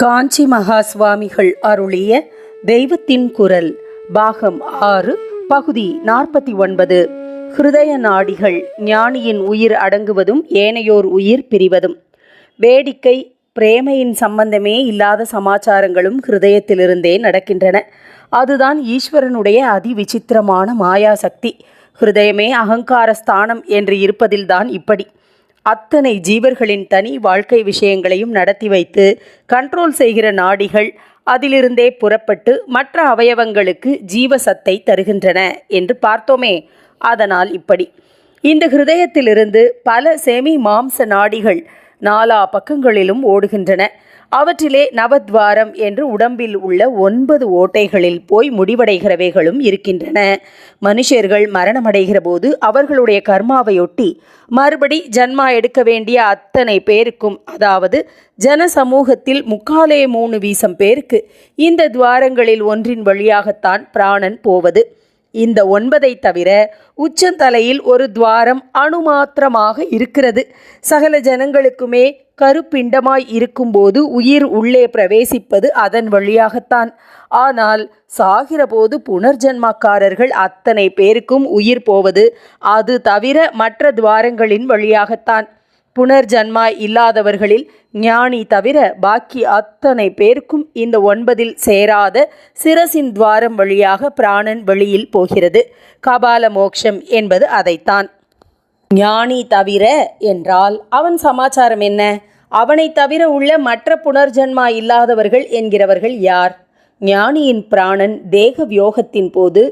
காஞ்சி மகா சுவாமிகள் அருளிய தெய்வத்தின் குரல் பாகம் ஆறு பகுதி நாற்பத்தி ஒன்பது. ஹிருதய நாடிகள் ஞானியின் உயிர் அடங்குவதும் ஏனையோர் உயிர் பிரிவதும். வேடிக்கை பிரேமையின் சம்பந்தமே இல்லாத சமாச்சாரங்களும் ஹிருதயத்திலிருந்தே நடக்கின்றன. அதுதான் ஈஸ்வரனுடைய அதிவிசித்திரமான விசித்திரமான மாயாசக்தி. ஹிருதயமே அகங்கார ஸ்தானம் என்று இருப்பதில்தான் இப்படி. அத்தனை ஜீவர்களின் தனி வாழ்க்கை விஷயங்களையும் நடத்தி வைத்து கண்ட்ரோல் செய்கிற நாடிகள் அதிலிருந்தே புறப்பட்டு மற்ற அவயவங்களுக்கு ஜீவசத்தை தருகின்றன என்று பார்த்தோமே. அதனால் இப்படி. இந்த ஹிருதயத்திலிருந்து பல செமி மாம்ச நாடிகள் நாலா பக்கங்களிலும் ஓடுகின்றன. அவற்றிலே நவத்வாரம் என்று உடம்பில் உள்ள ஒன்பது ஓட்டைகளில் போய் முடிவடைகிறவைகளும் இருக்கின்றன. மனுஷர்கள் மரணமடைகிற போது அவர்களுடைய கர்மாவையொட்டி மறுபடி ஜன்மா எடுக்க வேண்டிய அத்தனை பேருக்கும் அதாவது ஜன சமூகத்தில் முக்காலே மூணு வீசம் பேருக்கு இந்த துவாரங்களில் ஒன்றின் வழியாகத்தான் பிராணன் போவது. இந்த ஒன்பதை தவிர உச்சந்தலையில் ஒரு துவாரம் அணுமாத்திரமாக இருக்கிறது. சகல ஜனங்களுக்குமே கருப்பிண்டமாய் இருக்கும்போது உயிர் உள்ளே பிரவேசிப்பது அதன் வழியாகத்தான். ஆனால் சாகிறபோது புனர்ஜென்மக்காரர்கள் அத்தனை பேருக்கும் உயிர் போவது அது தவிர மற்ற துவாரங்களின் வழியாகத்தான். புனர்ஜன்மா இல்லாதவர்களில் ஞானி தவிர பாக்கி அத்தனை பேருக்கும் இந்த ஒன்பதில் சேராத சிரசின் துவாரம் வழியாக பிராணன் வெளியில் போகிறது. கபால மோக்ஷம் என்பது அதைத்தான். ஞானி தவிர என்றால் அவன் சமாச்சாரம் என்ன? அவனை தவிர உள்ள மற்ற புனர்ஜன்மா இல்லாதவர்கள் என்கிறவர்கள் யார்? ஞானியின் பிராணன் தேக வியோகத்தின் போது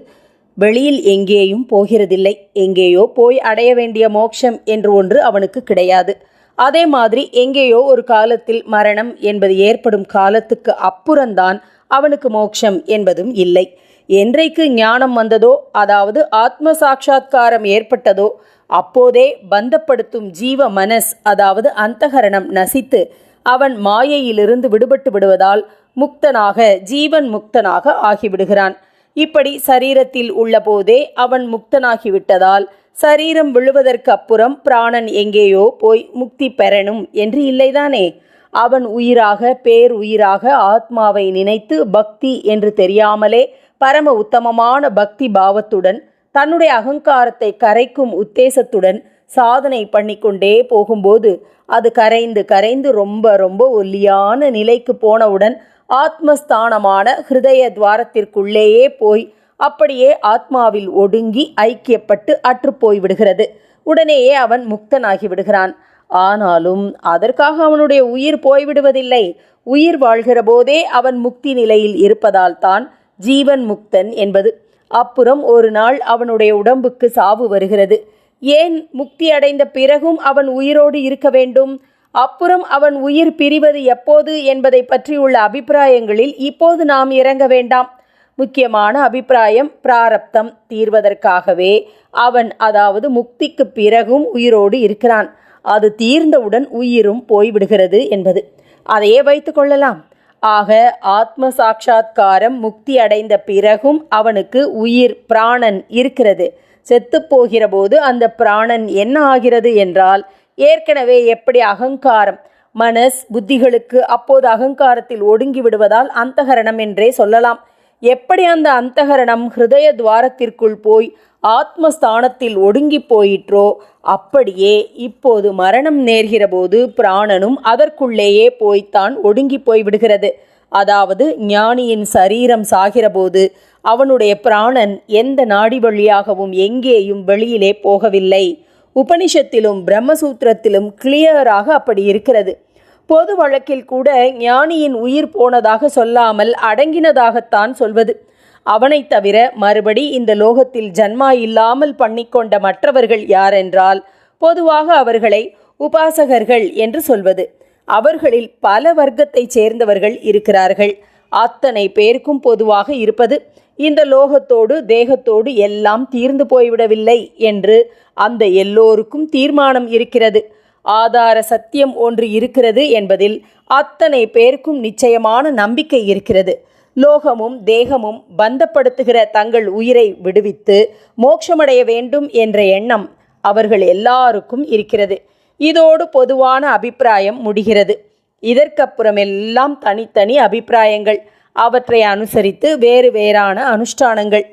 வெளியில் எங்கேயும் போகிறதில்லை. எங்கேயோ போய் அடைய வேண்டிய மோட்சம் என்று ஒன்று அவனுக்கு கிடையாது. அதே மாதிரி எங்கேயோ ஒரு காலத்தில் மரணம் என்பது ஏற்படும் காலத்துக்கு அப்புறம்தான் அவனுக்கு மோட்சம் என்பதும் இல்லை. என்றைக்கு ஞானம் வந்ததோ அதாவது ஆத்ம சாட்சா்காரம் ஏற்பட்டதோ அப்போதே பந்தப்படுத்தும் ஜீவ மனஸ் அதாவது அந்தகரணம் நசித்து அவன் மாயையிலிருந்து விடுபட்டு விடுவதால் முக்தனாக ஜீவன் முக்தனாக ஆகிவிடுகிறான். இப்படி சரீரத்தில் உள்ளபோதே அவன் முக்தனாகிவிட்டதால் சரீரம் விழுவதற்கு அப்புறம் பிராணன் எங்கேயோ போய் முக்தி பெறணும் என்று இல்லைதானே? அவன் உயிராக பேர் உயிராக ஆத்மாவை நினைத்து பக்தி என்று தெரியாமலே பரம உத்தமமான பக்தி பாவத்துடன் தன்னுடைய அகங்காரத்தை கரைக்கும் உத்தேசத்துடன் சாதனை பண்ணிக்கொண்டே போகும்போது அது கரைந்து கரைந்து ரொம்ப ரொம்ப ஒல்லியான நிலைக்கு போனவுடன் ஆத்மஸ்தானமான ஹிருதய துவாரத்திற்குள்ளேயே போய் அப்படியே ஆத்மாவில் ஒடுங்கி ஐக்கியப்பட்டு அற்றுப்போய் விடுகிறது உடனேயே அவன் முக்தனாகி விடுகிறான். ஆனாலும் அதற்காக அவனுடைய உயிர் போய்விடுவதில்லை. உயிர் வாழ்கிற போதே அவன் முக்தி நிலையில் இருப்பதால் தான் ஜீவன் முக்தன் என்பது. அப்புறம் ஒரு நாள் அவனுடைய உடம்புக்கு சாவு வருகிறது. ஏன் முக்தி அடைந்த பிறகும் அவன் உயிரோடு இருக்க வேண்டும்? அப்புறம் அவன் உயிர் பிரிவது எப்போது என்பதை பற்றியுள்ள அபிப்பிராயங்களில் இப்போது நாம் இறங்க வேண்டாம். முக்கியமான அபிப்பிராயம் பிராரப்தம் தீர்வதற்காகவே அவன் அதாவது முக்திக்கு பிறகும் உயிரோடு இருக்கிறான். அது தீர்ந்தவுடன் உயிரும் போய்விடுகிறது என்பது. அதையே வைத்து கொள்ளலாம். ஆக ஆத்ம சாட்சா்காரம் முக்தி அடைந்த பிறகும் அவனுக்கு உயிர் பிராணன் இருக்கிறது. செத்துப்போகிற போது அந்த பிராணன் என்ன ஆகிறது என்றால் ஏற்கனவே எப்படி அகங்காரம் மனஸ் புத்திகளுக்கு அப்போது அகங்காரத்தில் ஒடுங்கி விடுவதால் அந்தகரணம் என்றே சொல்லலாம். எப்படி அந்த அந்தகரணம் ஹிருதய துவாரத்திற்குள் போய் ஆத்மஸ்தானத்தில் ஒடுங்கி போயிற்றோ அப்படியே இப்போது மரணம் நேர்கிற போது பிராணனும் அதற்குள்ளேயே போய்த்தான் ஒடுங்கி போய் விடுகிறது. அதாவது ஞானியின் சரீரம் சாகிறபோது அவனுடைய பிராணன் எந்த நாடி வழியாகவும் எங்கேயும் வெளியிலே போகவில்லை. உபனிஷத்திலும் பிரம்மசூத்திரத்திலும் கிளியராக அப்படி இருக்கிறது. பொது வழக்கில் கூட ஞானியின் உயிர் போனதாக சொல்லாமல் அடங்கினதாகத்தான் சொல்வது. அவனைத் தவிர மறுபடி இந்த லோகத்தில் ஜன்மா இல்லாமல் பண்ணிக்கொண்ட மற்றவர்கள் யாரென்றால் பொதுவாக அவர்களை உபாசகர்கள் என்று சொல்வது. அவர்களில் பல வர்க்கத்தைச் சேர்ந்தவர்கள் இருக்கிறார்கள். அத்தனை பேருக்கும் பொதுவாக இருப்பது இந்த லோகத்தோடு தேகத்தோடு எல்லாம் தீர்ந்து போய்விடவில்லை என்று அந்த எல்லோருக்கும் தீர்மானம் இருக்கிறது. ஆதார சத்தியம் ஒன்று இருக்கிறது என்பதில் அத்தனை பேருக்கும் நிச்சயமான நம்பிக்கை இருக்கிறது. லோகமும் தேகமும் பந்தப்படுத்துகிற தங்கள் உயிரை விடுவித்து மோட்சமடைய வேண்டும் என்ற எண்ணம் அவர்கள் எல்லாருக்கும் இருக்கிறது. இதோடு பொதுவான அபிப்பிராயம் முடிகிறது. இதற்கப்புறமெல்லாம் தனித்தனி அபிப்பிராயங்கள். அவற்றை அனுசரித்து வேறு வேறான அனுஷ்டானங்கள்.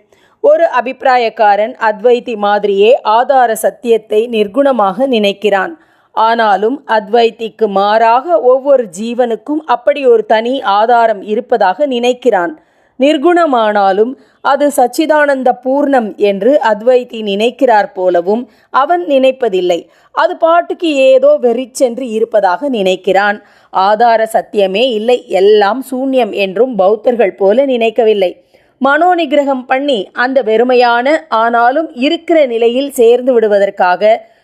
ஒரு அபிப்பிராயக்காரன் அத்வைதி மாதிரியே ஆதார சத்தியத்தை நிர்குணமாக நினைக்கிறான். ஆனாலும் அத்வைத்திக்கு மாறாக ஒவ்வொரு ஜீவனுக்கும் அப்படி ஒரு தனி ஆதாரம் இருப்பதாக நினைக்கிறான். நிர்குணமானாலும் அது சச்சிதானந்த பூர்ணம் என்று அத்வைதி நினைக்கிறார் போலவும் அவன் நினைப்பதில்லை. அது பாட்டுக்கு ஏதோ வெறிச்சென்று இருப்பதாக நினைக்கிறான். ஆதார சத்தியமே இல்லை. எல்லாம் சூன்யம் என்றும் பௌத்தர்கள் போல நினைக்கவில்லை. மனோநிகிரகம் பண்ணி அந்த வெறுமையான ஆனாலும் இருக்கிற நிலையில் சேர்ந்து விடுவதற்காக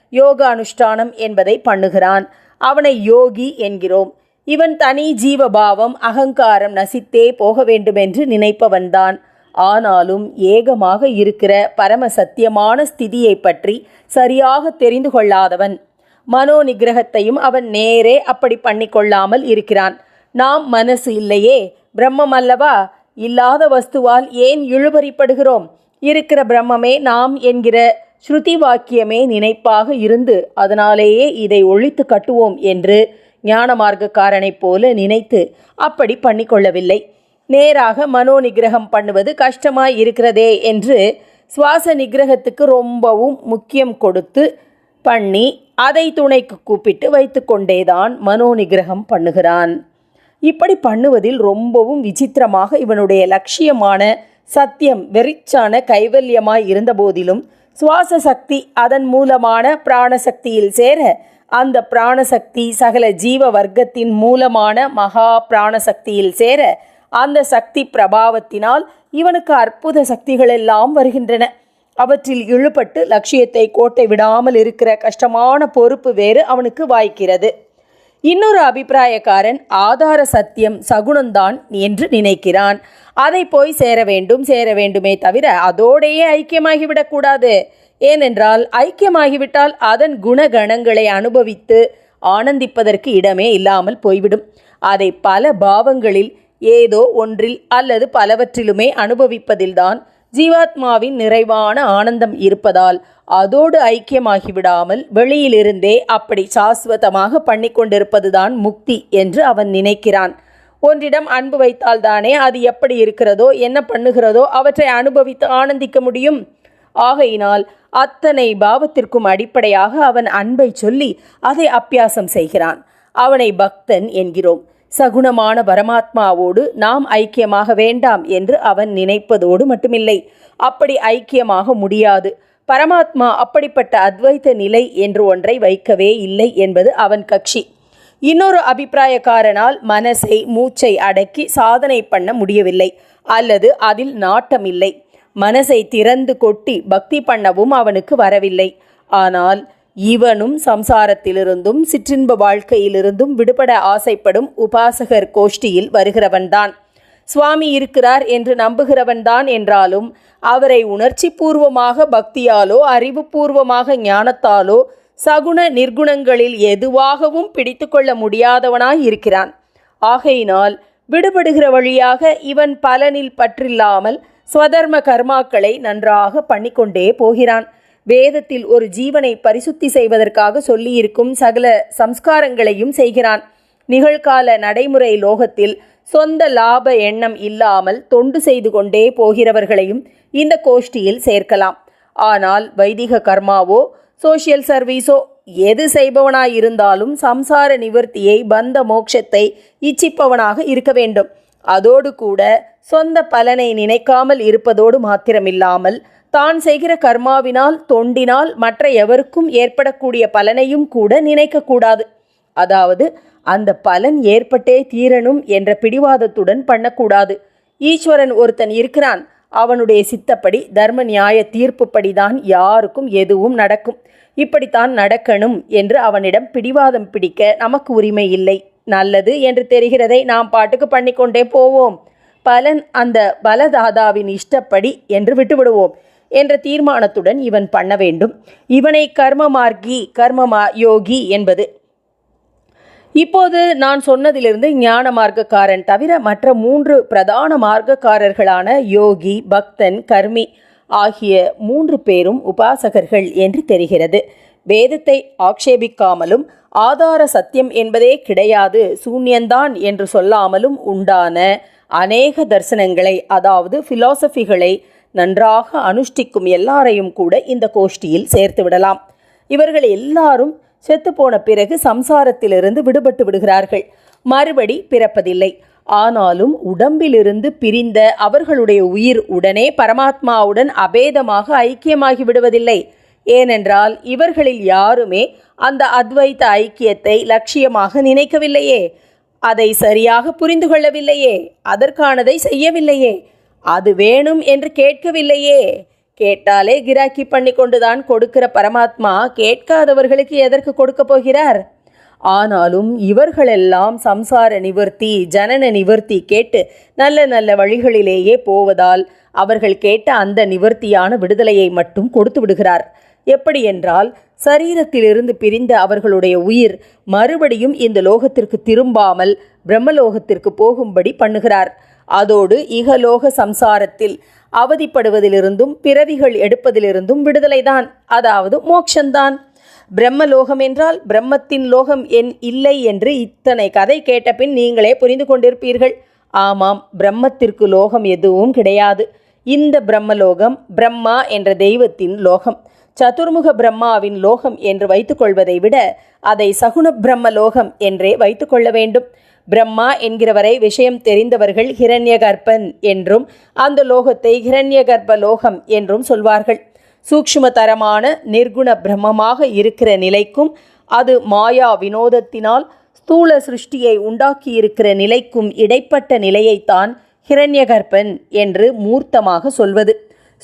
யோக அனுஷ்டானம் என்பதை பண்ணுகிறான். அவனை யோகி என்கிறோம். இவன் தனி ஜீவபாவம் அகங்காரம் நசித்தே போக வேண்டுமென்று நினைப்பவன்தான். ஆனாலும் ஏகமாக இருக்கிற பரம சத்தியமான ஸ்திதியை பற்றி சரியாக தெரிந்து கொள்ளாதவன். மனோ நிகிரகத்தையும் அவன் நேரே அப்படி பண்ணிக்கொள்ளாமல் இருக்கிறான். நாம் மனசு இல்லையே பிரம்மம் அல்லவா? இல்லாத வஸ்துவால் ஏன் இழுபறிப்படுகிறோம்? இருக்கிற பிரம்மமே நாம் என்கிற ஸ்ருதி வாக்கியமே நினைப்பாக இருந்து அதனாலேயே இதை ஒழித்து கட்டுவோம் என்று ஞான மார்க்கக்காரனைப் போல நினைத்து அப்படி பண்ணிக்கொள்ளவில்லை. நேராக மனோ நிகிரகம் பண்ணுவது கஷ்டமாய் இருக்கிறதே என்று சுவாச நிகிரகத்துக்கு ரொம்பவும் முக்கியம் கொடுத்து பண்ணி அதை துணைக்கு கூப்பிட்டு வைத்துக்கொண்டேதான் மனோ நிகிரகம் பண்ணுகிறான். இப்படி பண்ணுவதில் ரொம்பவும் விசித்திரமாக இவனுடைய லட்சியமான சத்தியம் வெறிச்சான கைவல்யமாய் இருந்தபோதிலும் சுவாச சக்தி அதன் மூலமான பிராணசக்தியில் சேர அந்த பிராணசக்தி சகல ஜீவ வர்க்கத்தின் மூலமான மகா பிராணசக்தியில் சேர அந்த சக்தி பிரபாவத்தினால் இவனுக்கு அற்புத சக்திகள் எல்லாம் வருகின்றன. அவற்றில் இழுபட்டு லட்சியத்தை கோட்டை விடாமல் இருக்கிற கஷ்டமான பொறுப்பு வேறு அவனுக்கு வாய்க்கிறது. இன்னொரு அபிப்பிராயக்காரன் ஆதார சத்தியம் சகுனம்தான் என்று நினைக்கிறான். அதை போய் சேர வேண்டும் சேர வேண்டுமே தவிர அதோடையே ஐக்கியமாகிவிடக்கூடாது ஏனென்றால் ஐக்கியமாகிவிட்டால் அதன் குணகணங்களை அனுபவித்து ஆனந்திப்பதற்கு இடமே இல்லாமல் போய்விடும். அதை பல பாவங்களில் ஏதோ ஒன்றில் அல்லது பலவற்றிலுமே அனுபவிப்பதில்தான் ஜீவாத்மாவின் நிறைவான ஆனந்தம் இருப்பதால் அதோடு ஐக்கியமாகிவிடாமல் வெளியிலிருந்தே அப்படி சாஸ்வதமாக பண்ணி கொண்டிருப்பதுதான் முக்தி என்று அவன் நினைக்கிறான். ஒன்றிடம் அன்பு வைத்தால்தானே அது எப்படி இருக்கிறதோ என்ன பண்ணுகிறதோ அவற்றை அனுபவித்து ஆனந்திக்க முடியும்? ஆகையினால் அத்தனை பாவத்திற்கும் அடிப்படையாக அவன் அன்பை சொல்லி அதை அப்பியாசம் செய்கிறான். அவனை பக்தன் என்கிறோம். சகுணமான பரமாத்மாவோடு நாம் ஐக்கியமாக வேண்டாம் என்று அவன் நினைப்பதோடு மட்டுமில்லை. அப்படி ஐக்கியமாக முடியாது. பரமாத்மா அப்படிப்பட்ட அத்வைத நிலை என்று ஒன்றை வைக்கவே இல்லை என்பது அவன் கட்சி. இன்னொரு அபிப்பிராயக்காரனால் மனசை மூச்சை அடக்கி சாதனை பண்ண முடியவில்லை. அல்லது அதில் நாட்டமில்லை. மனசை திறந்து கொட்டி பக்தி பண்ணவும் அவனுக்கு வரவில்லை. ஆனால் இவனும் சம்சாரத்திலிருந்தும் சிற்றின்ப வாழ்க்கையிலிருந்தும் விடுபட ஆசைப்படும் உபாசகர் கோஷ்டியில் வருகிறவன்தான். சுவாமி இருக்கிறார் என்று நம்புகிறவன்தான் என்றாலும் அவரை உணர்ச்சி பூர்வமாக பக்தியாலோ அறிவுபூர்வமாக ஞானத்தாலோ சகுண நிர்குணங்களில் எதுவாகவும் பிடித்து கொள்ள முடியாதவனாய் இருக்கிறான். ஆகையினால் விடுபடுகிற வழியாக இவன் பலனில் பற்றில்லாமல் ஸ்வதர்ம கர்மாக்களை நன்றாக பண்ணிக்கொண்டே போகிறான். வேதத்தில் ஒரு ஜீவனை பரிசுத்தி செய்வதற்காக சொல்லியிருக்கும் சகல சம்ஸ்காரங்களையும் செய்கிறான். நிகழ்கால நடைமுறை லோகத்தில் சொந்த லாப எண்ணம் இல்லாமல் தொண்டு செய்து கொண்டே போகிறவர்களையும் இந்த கோஷ்டியில் சேர்க்கலாம். ஆனால் வைதிக கர்மாவோ சோஷியல் சர்வீஸோ எது செய்பவனாயிருந்தாலும் சம்சார நிவர்த்தியை பந்த மோட்சத்தை இச்சிப்பவனாக இருக்க வேண்டும். அதோடு கூட சொந்த பலனை நினைக்காமல் இருப்பதோடு மாத்திரமில்லாமல் தான் செய்கிற கர்மாவினால் தொண்டினால் மற்ற எவருக்கும் ஏற்படக்கூடிய பலனையும் கூட நினைக்கக்கூடாது. அதாவது அந்த பலன் ஏற்பட்டே தீரணும் என்ற பிடிவாதத்துடன் பண்ணக்கூடாது. ஈஸ்வரன் ஒருத்தன் இருக்கிறான். அவனுடைய சித்தப்படி தர்ம நியாய தீர்ப்புப்படிதான் யாருக்கும் எதுவும் நடக்கும். இப்படித்தான் நடக்கணும் என்று அவனிடம் பிடிவாதம் பிடிக்க நமக்கு உரிமை இல்லை. நல்லது என்று தெரிகிறதை நாம் பாட்டுக்கு பண்ணிக்கொண்டே போவோம். பலன் அந்த பலதாதாவின் இஷ்டப்படி என்று விட்டுவிடுவோம் என்ற தீர்மானத்துடன் இவன் பண்ண வேண்டும். இவனை கர்ம மார்க்கி கர்மமா யோகி என்பது. இப்போது நான் சொன்னதிலிருந்து ஞான மார்க்கக்காரன் தவிர மற்ற மூன்று பிரதான மார்க்கக்காரர்களான யோகி பக்தன் கர்மி ஆகிய மூன்று பேரும் உபாசகர்கள் என்று தெரிகிறது. வேதத்தை ஆக்ஷேபிக்காமலும் ஆதார சத்தியம் என்பதே கிடையாது சூன்யந்தான் என்று சொல்லாமலும் உண்டான அநேக தரிசனங்களை அதாவது பிலாசபிகளை நன்றாக அனுஷ்டிக்கும் எல்லாரையும் கூட இந்த கோஷ்டியில் சேர்த்து விடலாம். இவர்கள் எல்லாரும் செத்துப்போன பிறகு சம்சாரத்திலிருந்து விடுபட்டு விடுகிறார்கள். மறுபடி பிறப்பதில்லை. ஆனாலும் உடம்பிலிருந்து பிரிந்த அவர்களுடைய உயிர் உடனே பரமாத்மாவுடன் அபேதமாக ஐக்கியமாகி விடுவதில்லை. ஏனென்றால் இவர்களில் யாருமே அந்த அத்வைத்த ஐக்கியத்தை லட்சியமாக நினைக்கவில்லையே. அதை சரியாக புரிந்து கொள்ளவில்லையே. அதற்கானதை செய்யவில்லையே. அது வேணும் என்று கேட்கவில்லையே. கேட்டாலே கிராக்கி பண்ணி கொண்டுதான் கொடுக்கிற பரமாத்மா கேட்காதவர்களுக்கு எதற்கு கொடுக்க போகிறார்? ஆனாலும் இவர்களெல்லாம் சம்சார நிவர்த்தி ஜனன நிவர்த்தி கேட்டு நல்ல நல்ல வழிகளிலேயே போவதால் அவர்கள் கேட்ட அந்த நிவர்த்தியான விடுதலையை மட்டும் கொடுத்து விடுகிறார். எப்படி என்றால் சரீரத்திலிருந்து பிரிந்த அவர்களுடைய உயிர் மறுபடியும் இந்த லோகத்திற்கு திரும்பாமல் பிரம்மலோகத்திற்கு போகும்படி பண்ணுகிறார். அதோடு இகலோக சம்சாரத்தில் அவதிப்படுவதிலிருந்தும் பிறவிகள் எடுப்பதிலிருந்தும் விடுதலைதான் அதாவது மோக்ஷந்தான். பிரம்மலோகம் என்றால் பிரம்மத்தின் லோகம் என் இல்லை என்று இத்தனை கதை கேட்டபின் நீங்களே புரிந்து கொண்டிருப்பீர்கள். ஆமாம் பிரம்மத்திற்கு லோகம் எதுவும் கிடையாது. இந்த பிரம்மலோகம் பிரம்மா என்ற தெய்வத்தின் லோகம். சதுர்முக பிரம்மாவின் லோகம் என்று வைத்துக்கொள்வதை விட அதை சகுண பிரம்ம லோகம் என்றே வைத்துக்கொள்ள வேண்டும். பிரம்மா என்கிறவரை விஷயம் தெரிந்தவர்கள் ஹிரண்யகர்ப்பன் என்றும் அந்த லோகத்தை ஹிரண்யகர்ப்ப லோகம் என்றும் சொல்வார்கள். சூக்ஷ்மதரமான நிர்குண பிரம்மமாக இருக்கிற நிலைக்கும் அது மாயா வினோதத்தினால் ஸ்தூல சிருஷ்டியை உண்டாக்கியிருக்கிற நிலைக்கும் இடைப்பட்ட நிலையைத்தான் ஹிரண்யகர்ப்பன் என்று மூர்த்தமாக சொல்வது.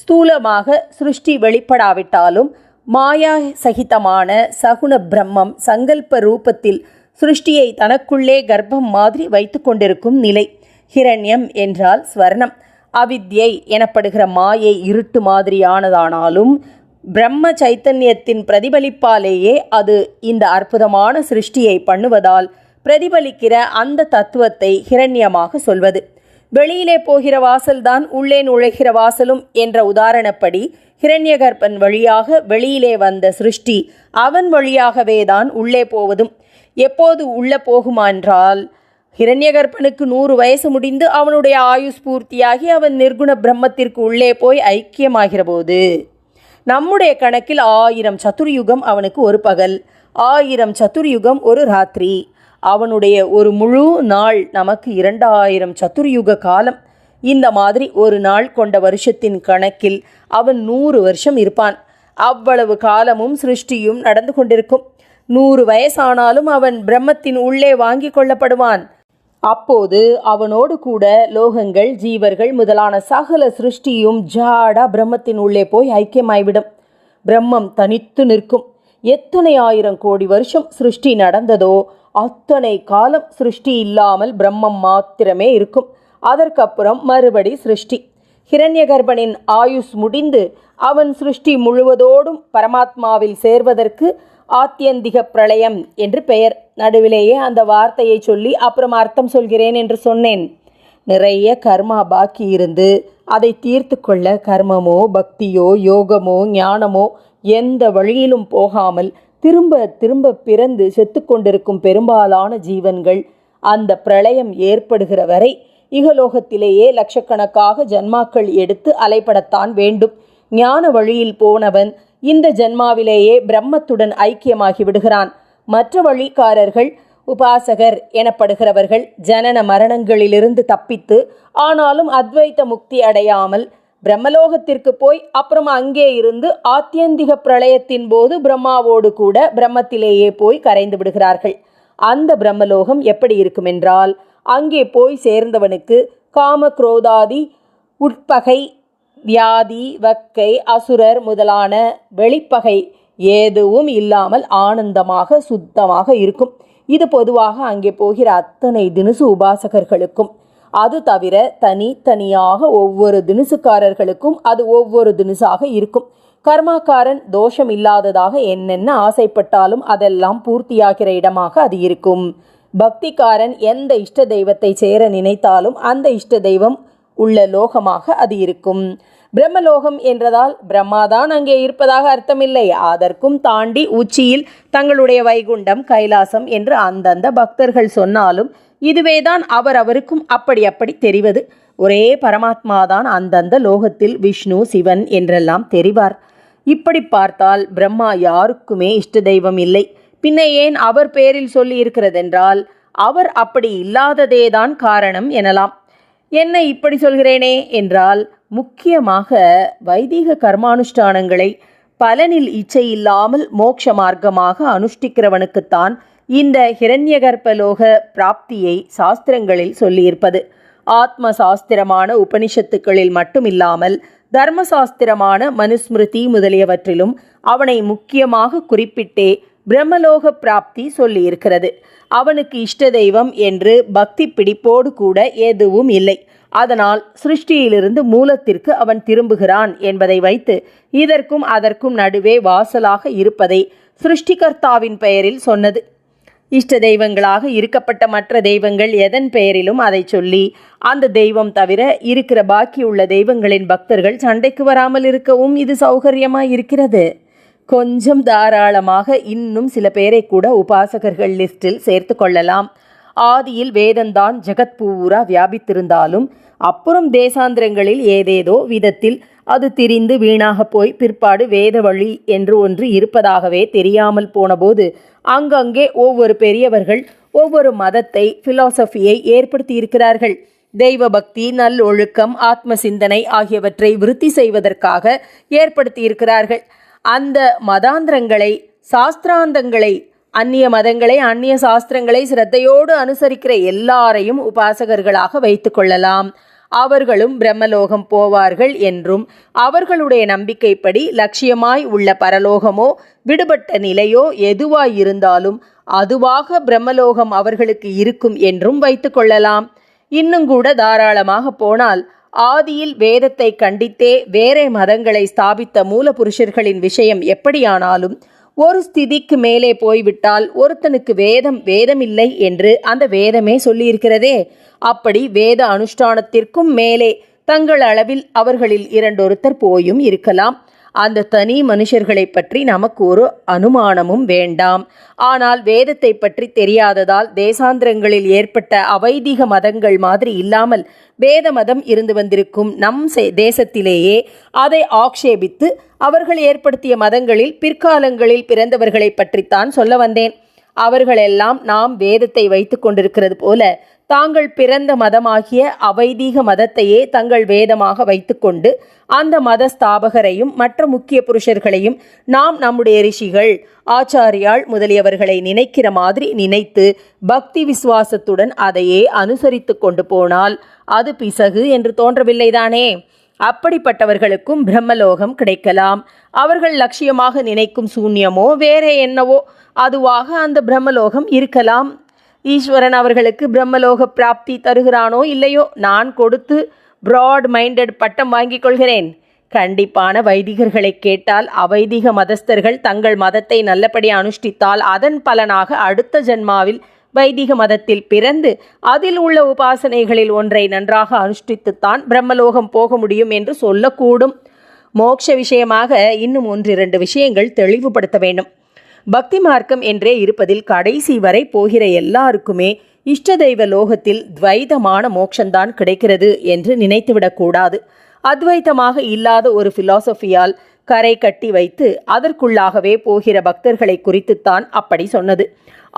ஸ்தூலமாக சிருஷ்டி வெளிப்படாவிட்டாலும் மாயா சகிதமான சகுண பிரம்மம் சங்கல்ப ரூபத்தில் சிருஷ்டியை தனக்குள்ளே கர்ப்பம் மாதிரி வைத்து கொண்டிருக்கும் நிலை. ஹிரண்யம் என்றால் ஸ்வர்ணம். அவித்யை எனப்படுகிற மாயை இருட்டு மாதிரியானதானாலும் பிரம்ம சைத்தன்யத்தின் பிரதிபலிப்பாலேயே அது இந்த அற்புதமான சிருஷ்டியை பண்ணுவதால் பிரதிபலிக்கிற அந்த தத்துவத்தை ஹிரண்யமாக சொல்வது. வெளியிலே போகிற வாசல்தான் உள்ளே நுழைகிற வாசலும் என்ற உதாரணப்படி ஹிரண்யகர்ப்பன் வழியாக வெளியிலே வந்த சிருஷ்டி அவன் வழியாகவே தான் உள்ளே போவதும். எப்போது உள்ளே போகுமான்றால் ஹிரண்யகர்ப்பனுக்கு நூறு வயசு முடிந்து அவனுடைய ஆயுஸ் பூர்த்தியாகி அவன் நிர்குண பிரம்மத்திற்கு உள்ளே போய் ஐக்கியமாகிற போது நம்முடைய கணக்கில் ஆயிரம் சதுர்யுகம் அவனுக்கு ஒரு பகல் ஆயிரம் சதுர்யுகம் ஒரு ராத்திரி. அவனுடைய ஒரு முழு நாள் நமக்கு இரண்டாயிரம் சதுர்யுக காலம். இந்த மாதிரி ஒரு நாள் கொண்ட வருஷத்தின் கணக்கில் அவன் நூறு வருஷம் இருப்பான். அவ்வளவு காலமும் சிருஷ்டியும் நடந்து கொண்டிருக்கும். நூறு வயசானாலும் அவன் பிரம்மத்தின் உள்ளே வாங்கி கொள்ளப்படுவான். அப்போது அவனோடு கூட லோகங்கள் ஜீவர்கள் முதலான சகல சிருஷ்டியும் ஜாடா பிரம்மத்தின் உள்ளே போய் ஐக்கியமாய்விடும். பிரம்மம் தனித்து நிற்கும். எத்தனை ஆயிரம் கோடி வருஷம் சிருஷ்டி நடந்ததோ அத்தனை காலம் சிருஷ்டி இல்லாமல் பிரம்மம் மாத்திரமே இருக்கும். அதற்கப்புறம் மறுபடி சிருஷ்டி. ஹிரண்யகர்பனின் ஆயுஸ் முடிந்து அவன் சிருஷ்டி முழுவதோடும் பரமாத்மாவில் சேர்வதற்கு ஆத்தியந்திக பிரளயம் என்று பெயர். நடுவிலேயே அந்த வார்த்தையை சொல்லி அப்புறம் அர்த்தம் சொல்கிறேன் என்று சொன்னேன். நிறைய கர்மா பாக்கி இருந்து அதை தீர்த்து கொள்ள கர்மமோ பக்தியோ யோகமோ ஞானமோ எந்த வழியிலும் போகாமல் திரும்ப திரும்ப பிறந்து செத்து கொண்டிருக்கும் பெரும்பாலான ஜீவன்கள் அந்த பிரளயம் ஏற்படுகிற வரை இகலோகத்திலேயே லட்சக்கணக்காக ஜன்மாக்கள் எடுத்து அலைப்படத்தான் வேண்டும். ஞான வழியில் போனவன் இந்த ஜன்மாவிலேயே பிரம்மத்துடன் ஐக்கியமாகி விடுகிறான். மற்ற வழிக்காரர்கள் உபாசகர் எனப்படுகிறவர்கள் ஜனன மரணங்களிலிருந்து தப்பித்து ஆனாலும் அத்வைத்த முக்தி அடையாமல் பிரம்மலோகத்திற்கு போய் அப்புறம் அங்கே இருந்து ஆத்தியந்திக பிரளயத்தின் போது பிரம்மாவோடு கூட பிரம்மத்திலேயே போய் கரைந்து விடுகிறார்கள். அந்த பிரம்மலோகம் எப்படி இருக்கும் என்றால் அங்கே போய் சேர்ந்தவனுக்கு காம குரோதாதி உட்பகை வியாதி வக்கை அசுரர் முதலான வெளிப்பகை எதுவும் இல்லாமல் ஆனந்தமாக சுத்தமாக இருக்கும். இது பொதுவாக அங்கே போகிற அத்தனை தினுசு உபாசகர்களுக்கும். அது தவிர தனி தனியாக ஒவ்வொரு தினுசுக்காரர்களுக்கும் அது ஒவ்வொரு தினுசாக இருக்கும். கர்மாக்காரன் தோஷம் இல்லாததாக என்னென்ன ஆசைப்பட்டாலும் அதெல்லாம் பூர்த்தியாகிற இடமாக அது இருக்கும். பக்திக்காரன் எந்த இஷ்ட தெய்வத்தை சேர நினைத்தாலும் அந்த இஷ்ட தெய்வம் உள்ள லோகமாக அது இருக்கும். பிரம்மலோகம் என்றதால் பிரம்மாதான் அங்கே இருப்பதாக அர்த்தமில்லை. அதற்கும் தாண்டி உச்சியில் தங்களுடைய வைகுண்டம் கைலாசம் என்று அந்தந்த பக்தர்கள் சொன்னாலும் இதுவேதான் அவர் அவருக்கும் அப்படி அப்படி தெரிவது. ஒரே பரமாத்மாதான் அந்தந்த லோகத்தில் விஷ்ணு சிவன் என்றெல்லாம் தெரிவார். இப்படி பார்த்தால் பிரம்மா யாருக்குமே இஷ்ட தெய்வம் இல்லை. பின்ன ஏன் அவர் பேரில் சொல்லி இருக்கிறதென்றால் அவர் அப்படி இல்லாததேதான் காரணம் எனலாம். என்ன இப்படி சொல்கிறேனே என்றால் முக்கியமாக வைதிக கர்மானுஷ்டானங்களை பலனில் இச்சை இல்லாமல் மோட்ச மார்க்கமாக அனுஷ்டிக்கிறவனுக்குத்தான் இந்த ஹிரண்யகர்ப்பலோக பிராப்தியை சாஸ்திரங்களில் சொல்லியிருப்பது. ஆத்ம சாஸ்திரமான உபனிஷத்துக்களில் மட்டுமில்லாமல் தர்மசாஸ்திரமான மனுஸ்மிருதி முதலியவற்றிலும் அவனை முக்கியமாக குறிப்பிட்டே பிரம்மலோக பிராப்தி சொல்லியிருக்கிறது. அவனுக்கு இஷ்ட தெய்வம் என்று பக்தி பிடிப்போடு கூட எதுவும் இல்லை. அதனால் சிருஷ்டியிலிருந்து மூலத்திற்கு அவன் திரும்புகிறான் என்பதை வைத்து இதற்கும் அதற்கும் நடுவே வாசலாக இருப்பதை சிருஷ்டிகர்த்தாவின் பெயரில் சொன்னது. இஷ்ட தெய்வங்களாக இருக்கப்பட்ட மற்ற தெய்வங்கள் எதன் பெயரிலும் அதை சொல்லி அந்த தெய்வம் தவிர இருக்கிற பாக்கியுள்ள தெய்வங்களின் பக்தர்கள் சண்டைக்கு வராமல் இருக்கவும் இது சௌகரியமாக இருக்கிறது. கொஞ்சம் தாராளமாக இன்னும் சில பேரை கூட உபாசகர்கள் லிஸ்டில் சேர்த்து கொள்ளலாம். ஆதியில் வேதந்தான் ஜெகத் பூரா வியாபித்திருந்தாலும் அப்புறம் தேசாந்திரங்களில் ஏதேதோ விதத்தில் அது திரிந்து வீணாக போய் பிற்பாடு வேத வழி என்று ஒன்று இருப்பதாகவே தெரியாமல் போனபோது அங்கங்கே ஒவ்வொரு பெரியவர்கள் ஒவ்வொரு மதத்தை பிலாசபியை ஏற்படுத்தியிருக்கிறார்கள். தெய்வ பக்தி நல்லொழுக்கம் ஆத்ம சிந்தனை ஆகியவற்றை விருத்தி செய்வதற்காக ஏற்படுத்தியிருக்கிறார்கள். அந்த மதாந்திரங்களை சாஸ்திராந்தங்களை அந்நிய மதங்களை அந்நிய சாஸ்திரங்களை சிரத்தையோடு அனுசரிக்கிற எல்லாரையும் உபாசகர்களாக வைத்து கொள்ளலாம். அவர்களும் பிரம்மலோகம் போவார்கள் என்றும் அவர்களுடைய நம்பிக்கைப்படி லட்சியமாய் உள்ள பரலோகமோ விடுபட்ட நிலையோ எதுவாயிருந்தாலும் அதுவாக பிரம்மலோகம் அவர்களுக்கு இருக்கும் என்றும் வைத்துக்கொள்ளலாம் இன்னும் கூட தாராளமாக போனால் ஆதியில் வேதத்தை கண்டித்தே வேறே மதங்களை ஸ்தாபித்த மூல புருஷர்களின் விஷயம் எப்படியானாலும் ஒரு ஸ்திதிக்கு மேலே போய்விட்டால் ஒருத்தனுக்கு வேதம் வேதமில்லை என்று அந்த வேதமே சொல்லியிருக்கிறதே. அப்படி வேத அனுஷ்டானத்திற்கும் மேலே தங்கள் அளவில் அவர்களில் இரண்டொருத்தர் போயும் இருக்கலாம். அந்த தனி மனுஷர்களை பற்றி நமக்கு ஒரு அனுமானமும் வேண்டாம். ஆனால் வேதத்தை பற்றி தெரியாததால் தேசாந்திரங்களில் ஏற்பட்ட அவைதிக மதங்கள் மாதிரி இல்லாமல் வேத மதம் இருந்து வந்திருக்கும் நம் தேசத்திலேயே அதை ஆக்ஷேபித்து அவர்கள் ஏற்படுத்திய மதங்களில் பிற்காலங்களில் பிறந்தவர்களை பற்றித்தான் சொல்ல வந்தேன். அவர்களெல்லாம் நாம் வேதத்தை வைத்து கொண்டிருக்கிறது போல தாங்கள் பிறந்த மதமாகிய அவைதீக மதத்தையே தங்கள் வேதமாக வைத்துக்கொண்டு அந்த மத ஸ்தாபகரையும் மற்ற முக்கிய புருஷர்களையும் நாம் நம்முடைய ரிஷிகள் ஆச்சாரியாள் முதலியவர்களை நினைக்கிற மாதிரி நினைத்து பக்தி விசுவாசத்துடன் அதையே அனுசரித்து கொண்டு போனால் அது பிசகு என்று தோன்றவில்லைதானே? அப்படிப்பட்டவர்களுக்கும் பிரம்மலோகம் கிடைக்கலாம். அவர்கள் லட்சியமாக நினைக்கும் சூன்யமோ வேறே என்னவோ அதுவாக அந்த பிரம்மலோகம் இருக்கலாம். ஈஸ்வரன் அவர்களுக்கு பிரம்மலோக பிராப்தி தருகிறானோ இல்லையோ நான் கொடுத்து ப்ராட் மைண்டட் பட்டம் வாங்கிக் கொள்கிறேன். கண்டிப்பான வைதிகர்களை கேட்டால் அவைதிக மதஸ்தர்கள் தங்கள் மதத்தை நல்லபடி அனுஷ்டித்தால் அதன் பலனாக அடுத்த ஜென்மாவில் வைதிக மதத்தில் பிறந்து அதில் உள்ள உபாசனைகளில் ஒன்றை நன்றாக அனுஷ்டித்துத்தான் பிரம்மலோகம் போக முடியும் என்று சொல்லக்கூடும். மோட்ச விஷயமாக இன்னும் ஒன்றிரண்டு விஷயங்கள் தெளிவுபடுத்த வேண்டும். பக்தி மார்க்கம் என்றே இருப்பதில் கடைசி வரை போகிற எல்லாருக்குமே இஷ்ட தெய்வ லோகத்தில் துவைதமான மோட்சம்தான் கிடைக்கிறது என்று நினைத்துவிடக்கூடாது அத்வைத்தமாக இல்லாத ஒரு பிலாசபியால் கரை கட்டி வைத்து அதற்குள்ளாகவே போகிற பக்தர்களை குறித்துத்தான் அப்படி சொன்னது.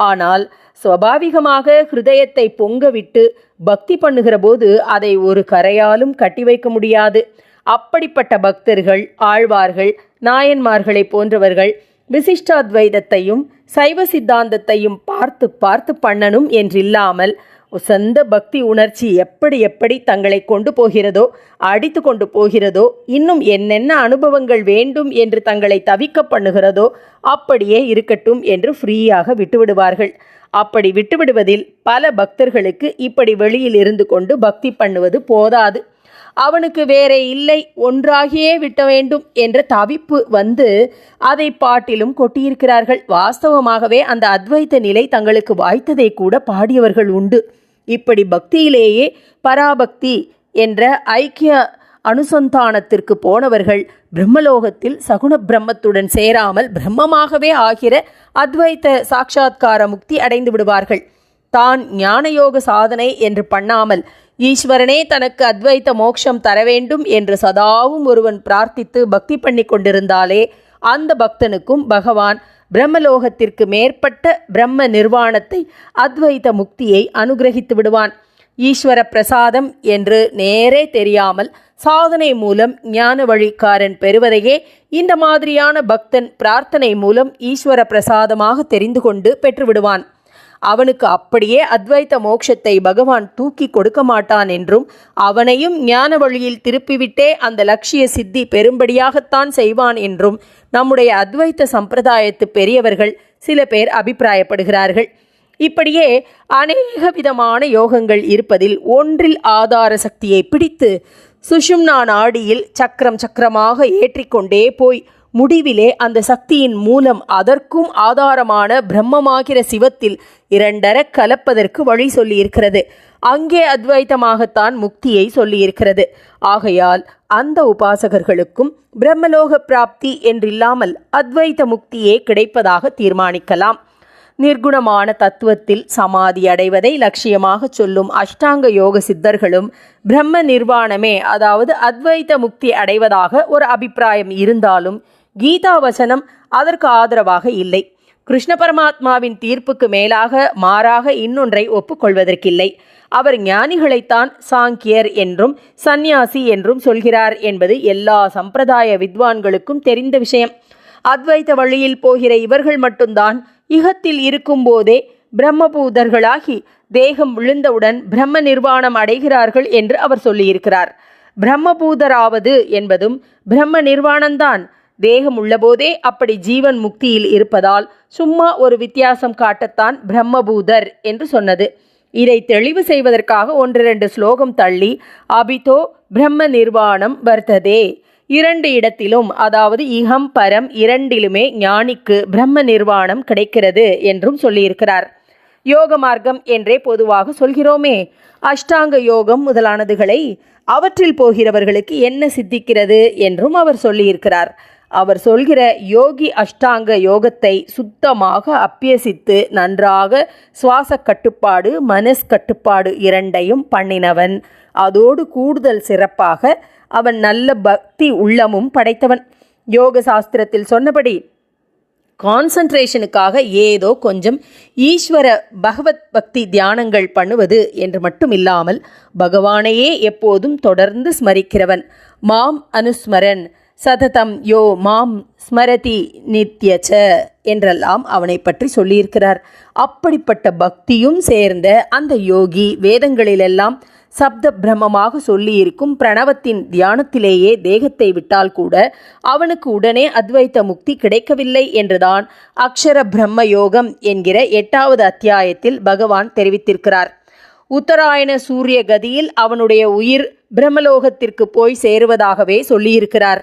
ஆனால் சுவாபாவிகமாக ஹிருதயத்தை பொங்கவிட்டு பக்தி பண்ணுகிற போது அதை ஒரு கரையாலும் கட்டி வைக்க முடியாது. அப்படிப்பட்ட பக்தர்கள் ஆழ்வார்கள் நாயன்மார்களை போன்றவர்கள் விசிஷ்டாத்வைதத்தையும் சைவ சித்தாந்தத்தையும் பார்த்து பார்த்து பண்ணணும் என்றில்லாமல் சொந்த பக்தி உணர்ச்சி எப்படி எப்படி தங்களை கொண்டு போகிறதோ அடித்து கொண்டு போகிறதோ இன்னும் என்னென்ன அனுபவங்கள் வேண்டும் என்று தங்களை தவிக்க பண்ணுகிறதோ அப்படியே இருக்கட்டும் என்று ஃப்ரீயாக விட்டுவிடுவார்கள். அப்படி விட்டுவிடுவதில் பல பக்தர்களுக்கு இப்படி வெளியில் இருந்து கொண்டு பக்தி பண்ணுவது போதாது. அவனுக்கு வேறே இல்லை ஒன்றாகியே விட்ட வேண்டும் என்ற தவிப்பு வந்து அதை பாட்டிலும் கொட்டியிருக்கிறார்கள். வாஸ்தவமாகவே அந்த அத்வைத்த நிலை தங்களுக்கு வாய்த்ததை கூட பாடியவர்கள் உண்டு. இப்படி பக்தியிலேயே பராபக்தி என்ற ஐக்கிய அனுசந்தானத்திற்கு போனவர்கள் பிரம்மலோகத்தில் சகுண பிரம்மத்துடன் சேராமல் பிரம்மமாகவே ஆகிற அத்வைத்த சாட்சா்கார முக்தி அடைந்து விடுவார்கள். தான் ஞானயோக சாதனை என்று பண்ணாமல் ஈஸ்வரனே தனக்கு அத்வைத்த மோட்சம் தர வேண்டும் என்று சதாவும் ஒருவன் பிரார்த்தித்து பக்தி பண்ணி கொண்டிருந்தாலே அந்த பக்தனுக்கும் பகவான் பிரம்மலோகத்திற்கு மேற்பட்ட பிரம்ம நிர்வாணத்தை அத்வைத முக்தியை அனுகிரகித்து விடுவான். ஈஸ்வர பிரசாதம் என்று நேரே தெரியாமல் சாதனை மூலம் ஞான வழிக்காரன் பெறுவதையே இந்த மாதிரியான பக்தன் பிரார்த்தனை மூலம் ஈஸ்வர பிரசாதமாக தெரிந்து கொண்டு பெற்றுவிடுவான். அவனுக்கு அப்படியே அத்வைத்த மோட்சத்தை பகவான் தூக்கி கொடுக்க மாட்டான் என்றும் அவனையும் ஞான வழியில் திருப்பிவிட்டே அந்த லட்சிய சித்தி பெரும்படியாகத்தான் செய்வான் என்றும் நம்முடைய அத்வைத்த சம்பிரதாயத்து பெரியவர்கள் சில பேர் அபிப்பிராயப்படுகிறார்கள். இப்படியே அநேக விதமான யோகங்கள் இருப்பதில் ஒன்றில் ஆதார சக்தியை பிடித்து சுஷும்னா நாடியில் சக்கரம் சக்கரமாக ஏற்றிக்கொண்டே போய் முடிவிலே அந்த சக்தியின் மூலம் அதற்கும் ஆதாரமான பிரம்மமாகிற சிவத்தில் இரண்டர கலப்பதற்கு வழி சொல்லியிருக்கிறது. அங்கே அத்வைத்தமாகத்தான் முக்தியை சொல்லியிருக்கிறது. ஆகையால் அந்த உபாசகர்களுக்கும் பிரம்மலோக பிராப்தி என்றில்லாமல் அத்வைத்த முக்தியே கிடைப்பதாக தீர்மானிக்கலாம். நிர்குணமான தத்துவத்தில் சமாதி அடைவதை லட்சியமாக சொல்லும் அஷ்டாங்க யோக சித்தர்களும் பிரம்ம நிர்வாணமே அதாவது அத்வைத்த முக்தி அடைவதாக ஒரு அபிப்பிராயம் இருந்தாலும் கீதா வசனம் அதற்கு ஆதரவாக இல்லை. கிருஷ்ண பரமாத்மாவின் தீர்ப்புக்கு மேலாக மாறாக இன்னொன்றை ஒப்புக்கொள்வதற்கில்லை. அவர் ஞானிகளைத்தான் சாங்கியர் என்றும் சந்நியாசி என்றும் சொல்கிறார் என்பது எல்லா சம்பிரதாய வித்வான்களுக்கும் தெரிந்த விஷயம். அத்வைத்த வழியில் போகிற இவர்கள் மட்டும்தான் இகத்தில் இருக்கும்போதே பிரம்மபூதர்களாகி தேகம் விழுந்தவுடன் பிரம்ம நிர்வாணம் அடைகிறார்கள் என்று அவர் சொல்லியிருக்கிறார். பிரம்மபூதராவது என்பதும் பிரம்ம நிர்வாணம்தான் தேகம் உள்ளபோதே அப்படி ஜீவன் முக்தியில் இருப்பதால் சும்மா ஒரு வித்தியாசம் காட்டத்தான் பிரம்மபூதர் என்று சொன்னது. இதை தெளிவு செய்வதற்காக ஒன்று ரெண்டு ஸ்லோகம் தள்ளி அபிதோ பிரம்ம நிர்வாணம் வர்த்ததே இரண்டு இடத்திலும் அதாவது இகம் பரம் இரண்டிலுமே ஞானிக்கு பிரம்ம நிர்வாணம் கிடைக்கிறது என்றும் சொல்லியிருக்கிறார். யோக மார்க்கம் என்றே பொதுவாக சொல்கிறோமே. அஷ்டாங்க யோகம் முதலானதுகளை அவற்றில் போகிறவர்களுக்கு என்ன சித்திக்கிறது என்றும் அவர் சொல்லியிருக்கிறார். அவர் சொல்கிற யோகி அஷ்டாங்க யோகத்தை சுத்தமாக அப்பியசித்து நன்றாக சுவாச கட்டுப்பாடு மனஸ் கட்டுப்பாடு இரண்டையும் பண்ணினவன். அதோடு கூடுதல் சிறப்பாக அவன் நல்ல பக்தி உள்ளமும் படைத்தவன். யோக சாஸ்திரத்தில் சொன்னபடி கான்சன்ட்ரேஷனுக்காக ஏதோ கொஞ்சம் ஈஸ்வர பகவத் பக்தி தியானங்கள் பண்ணுவது என்று மட்டும் இல்லாமல் பகவானையே எப்போதும் தொடர்ந்து ஸ்மரிக்கிறவன். மாம் அனுஸ்மரன். சததம் யோ மாம் ஸ்மரதி நித்யச்ச என்றெல்லாம் அவனை பற்றி சொல்லியிருக்கிறார். அப்படிப்பட்ட பக்தியும் சேர்ந்த அந்த யோகி வேதங்களிலெல்லாம் சப்த பிரம்மமாக சொல்லியிருக்கும் பிரணவத்தின் தியானத்திலேயே தேகத்தை விட்டால் கூட அவனுக்கு உடனே அத்வைத்த முக்தி கிடைக்கவில்லை என்றுதான் அக்ஷர பிரம்ம யோகம் என்கிற எட்டாவது அத்தியாயத்தில் பகவான் தெரிவித்திருக்கிறார். உத்தராயண சூரிய கதியில் அவனுடைய உயிர் பிரம்மலோகத்திற்கு போய் சேருவதாகவே சொல்லியிருக்கிறார்.